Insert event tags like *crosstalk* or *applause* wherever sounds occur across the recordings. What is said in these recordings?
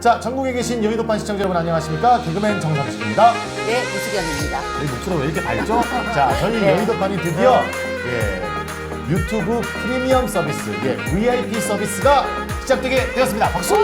자, 전국에 계신 여의도판 시청자 여러분 안녕하십니까? 개그맨 정상식입니다. 네, 이수경입니다. 내 목소리가 왜 이렇게 밝죠? *laughs* 자, 저희 네. 여의도판이 드디어 예, 유튜브 프리미엄 서비스, 예, VIP 서비스가 시작되게 되었습니다. 박수!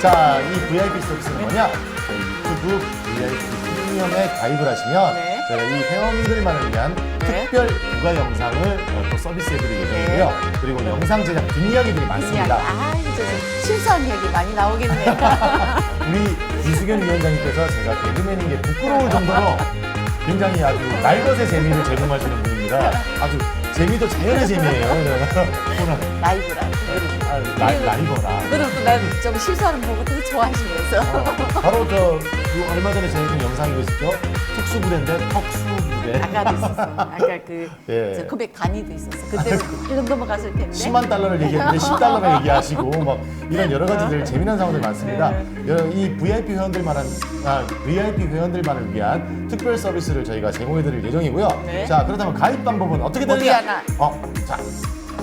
자, 이 VIP 서비스는 뭐냐? 저희 유튜브 VIP 프리미엄에 가입을 하시면 네. 저희가 이 회원들만을 위한 네. 특별 부가 영상을 어, 또 서비스해드릴 예정이고요. 그리고 영상 제작 뒷이야기들이 많습니다. 아, 이제 실수한 얘기 많이 나오겠네요. *laughs* 우리 이수경 위원장님께서 제가 개그맨인 게 부끄러울 정도로 굉장히 아주 날것의 재미를 제공하시는 분입니다. 아주 재미도 자연의 재미예요. 그래서 *laughs* 라이브라. 아, 라- 라이버라. 그리고 난좀 실수하는 거 보고 되게 좋아하시면서. 어, 바로 저요 얼마 전에 저희가 영상이 있었죠. 특수 부대인데 턱수 부대. 아까도 있었어. 아까 그 *laughs* 예. 저 금액 단위도 있었어. 그때 이 정도면 갔을 텐데. 10만 달러를 얘기했는데 10달러만 얘기하시고 뭐 이런 여러 가지들 재미난 상황들 많습니다. 네. 여러- 이 VIP 회원들만한 아, VIP 회원들만을 위한 특별 서비스를 저희가 제공해드릴 예정이고요. 네. 자 그렇다면 가입 방법은 어떻게 되느냐? 하나? 어, 자,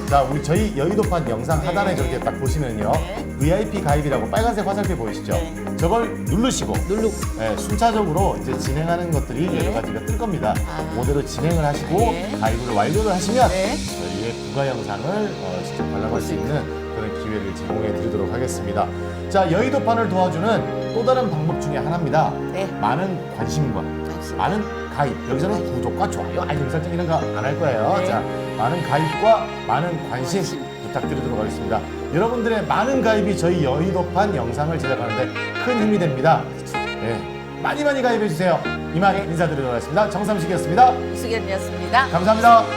자 우리 저희 여의도판 영상 네. 하단에 저렇게 딱 보시면요, 네. VIP 가입이라고 빨간색 화살표 보이시죠? 네. 저걸 누르시고 누르고. 네, 순차적으로 이제 진행하는 것들이 네. 여러 가지가 뜰 겁니다. 아. 그대로 진행을 하시고 네. 가입을 완료를 하시면 네. 저희의 부가 영상을 어, 직접 관람할 수 있는 그런 기회를 제공해 드리도록 하겠습니다. 자, 여의도판을 도와주는 또 다른 방법 중에 하나입니다. 네. 많은 관심과 관심. 많은 가입. 여기서는 구독과 좋아요, 알림 설정 이런 거 안 할 거예요. 네. 자, 많은 가입과 많은 관심. 부탁드리도록 하겠습니다. 여러분들의 많은 가입이 저희 여의도판 영상을 제작하는데 큰 힘이 됩니다. 네. 많이 많이 가입해 주세요. 이만 인사드리도록 하겠습니다. 정삼식이었습니다. 이수경이었습니다. 감사합니다.